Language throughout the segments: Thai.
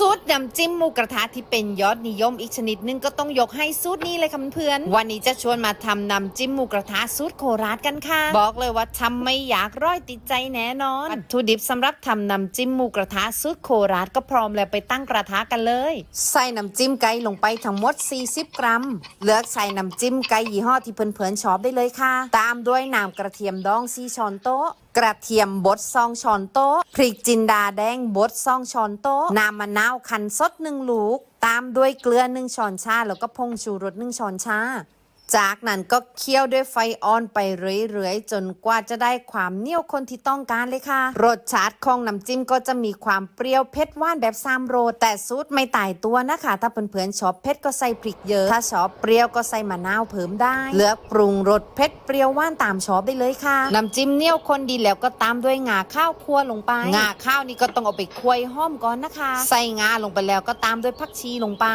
สูตรน้ำจิ้มหมูกระทะที่เป็นยอดนิยมอีกชนิดหนึงก็ต้องยกให้สูตรนี้เลยค่ะเพื่อนวันนี้จะชวนมาทำน้ำจิ้มหมูกระทะสูตรโคราชกันค่ะ บอกเลยว่าทำไม่อยากร้อยติดใจแน่นอนวัตถุดิบสำหรับทำน้ำจิ้มหมูกระทะสูตรโคราชก็พร้อมแล้วไปตั้งกระทะกันเลย ใส่น้ำจิ้มไก่ลงไปทั้งหมด 40 กรัม เลือกใส่น้ำจิ้มไก่ยี่ห้อที่เพื่อนๆชอบได้เลยค่ะ ตามด้วยน้ำกระเทียมดองซีช้อนโต๊ะกระเทียมบดซองช้อนโต๊ะพริกจินดาแดงบดซองช้อนโต๊ะน้ำมะนาวคั้นสดหนึ่งลูก ตามด้วยเกลือหนึ่งช้อนชา แล้วก็พงชูรสหนึ่งช้อนชา จากนั้นก็เคี่ยวด้วยไฟอ่อนไปเรื่อยๆ จนกว่าจะได้ความเหนียวคนที่ต้องการเลยค่ะ รสชาติของน้ำจิ้มก็จะมีความเปรี้ยวเผ็ดหว่านแบบซามโร แต่สูตรไม่ตายตัวนะคะ ถ้าเพื่อนๆชอบเผ็ดก็ใส่พริกเยอะ ถ้าชอบเปรี้ยวก็ใส่มะนาวเพิ่มได้ เลือกปรุงรสเผ็ดเปรี้ยวหว่านตามชอบได้เลยค่ะน้ำจิ้มเหนียวคนดีแล้วก็ตามด้วยงาข้าวคั่วลงไป งาข้าวนี่ก็ต้องเอาไปคั่วให้อมก่อนนะคะ ใส่งาลงไปแล้วก็ตามด้วยผักชีลงไป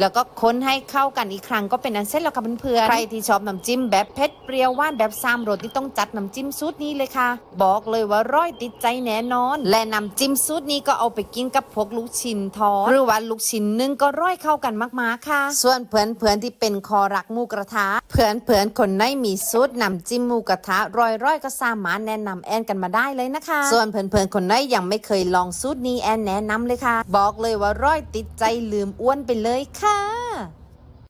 แล้วก็คนให้เข้ากันอีกครั้งก็เป็นอันเสร็จแล้วค่ะเพื่อนๆใครที่ชอบน้ำจิ้มแบบเผ็ดเปรี้ยวหวานแบบซามรสนี่ต้องจัดน้ำจิ้มสูตรนี้เลยค่ะ บอกเลยว่าร้อยติดใจแน่นอน และน้ำจิ้มสูตรนี้ก็เอาไปกินกับพวกลูกชิ้นทอดหรือว่าลูกชิ้นนึ่งก็ร้อยเข้ากันมากๆค่ะ ส่วนเพื่อนเพื่อนๆที่เป็นคอรักหมูกระทะเพื่อนเพื่อนๆคนไหนมีสูตรน้ำจิ้มหมูกระทะร้อยๆก็สามารถแนะนำแอนกันมาได้เลยนะคะ ส่วนเพื่อนเพื่อนๆคนไหนยังไม่เคยลองสูตรนี้แอนแนะนำเลยค่ะ บอกเลยว่าร้อยติดใจลืมอ้วนไปเลยค่ะ